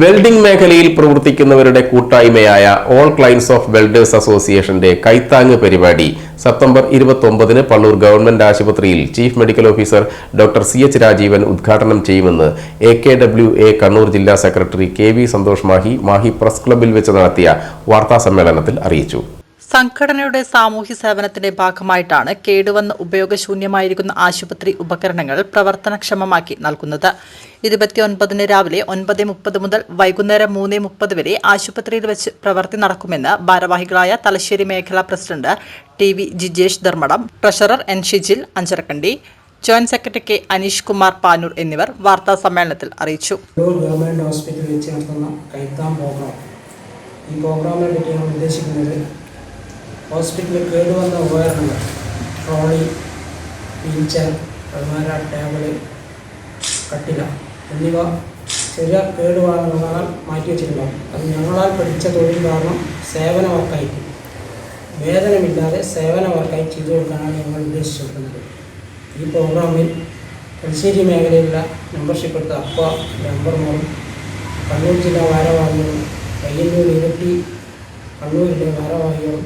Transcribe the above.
Welding മേഖലയിൽ പ്രവർത്തിക്കുന്നവരുടെ കൂട്ടായ്മയായ all ക്ലൈൻസ് of welders അസോസിയേഷന്റെ കൈത്താങ് പരിപാടി സെപ്റ്റംബർ ഇരുപത്തൊമ്പതിന് പള്ളൂർ ഗവൺമെന്റ് ആശുപത്രിയിൽ chief medical officer doctor C H Rajeevan ഉദ്ഘാടനം ചെയ്യുമെന്ന് A K W A Kannur ജില്ലാ secretary K V Santhosh Mahe Mahe press ക്ലബ്ബിൽ വെച്ച് നടത്തിയ വാർത്താ സമ്മേളനത്തിൽ അറിയിച്ചു. സംഘടനയുടെ സാമൂഹ്യ സേവനത്തിന്റെ ഭാഗമായിട്ടാണ് കേടുവന്ന് ഉപയോഗശൂന്യമായിരിക്കുന്ന ആശുപത്രി ഉപകരണങ്ങൾ പ്രവർത്തനക്ഷമമാക്കി നൽകുന്നത്. ഇരുപത്തിയൊൻപതിന് രാവിലെ ഒൻപത് മുപ്പത് മുതൽ വൈകുന്നേരം മൂന്ന് മുപ്പത് വരെ ആശുപത്രിയിൽ വെച്ച് പ്രവൃത്തി നടക്കുമെന്ന് ഭാരവാഹികളായ തലശ്ശേരി മേഖലാ president T V Jijesh Dharmadam treasurer N Shijil Anjarakandy joint secretary K Aneesh Kumar Panoor എന്നിവർ വാർത്താ സമ്മേളനത്തിൽ അറിയിച്ചു. കണ്ണൂർ ഗവൺമെന്റ് ഹോസ്പിറ്റലിൽ ഈ പ്രോഗ്രാമിനെ പറ്റി ഞാൻ ഉദ്ദേശിക്കുന്നത് ഹോസ്പിറ്റലിൽ കേടുവന്ന ഉപകരണങ്ങൾ ട്രോളി വീൽചെയർ അൾമാര ടേബിൾ കട്ടില എന്നിവ ചെറിയ കേടുപാടുകളാൽ മാറ്റി വെച്ചിട്ടുണ്ടാകും അത് ഞങ്ങളാൽ പഠിച്ച തൊഴിൽ കാരണം സേവന വർക്കായി വേതനമില്ലാതെ സേവന വർക്കായി ചെയ്തു കൊടുക്കാനാണ് ഞങ്ങൾ ഉദ്ദേശിച്ചിരിക്കുന്നത് ഈ പ്രോഗ്രാമിൽ തലശ്ശേരി മേഖലയിലുള്ള മെമ്പർഷിപ്പ് എടുത്ത അപ്പ മെമ്പർമാരും കണ്ണൂർ ജില്ലാ ഭാരവാഹികളും പയ്യന്നൂർ ഇരട്ടി കണ്ണൂരിലെ ഭാരവാഹികളും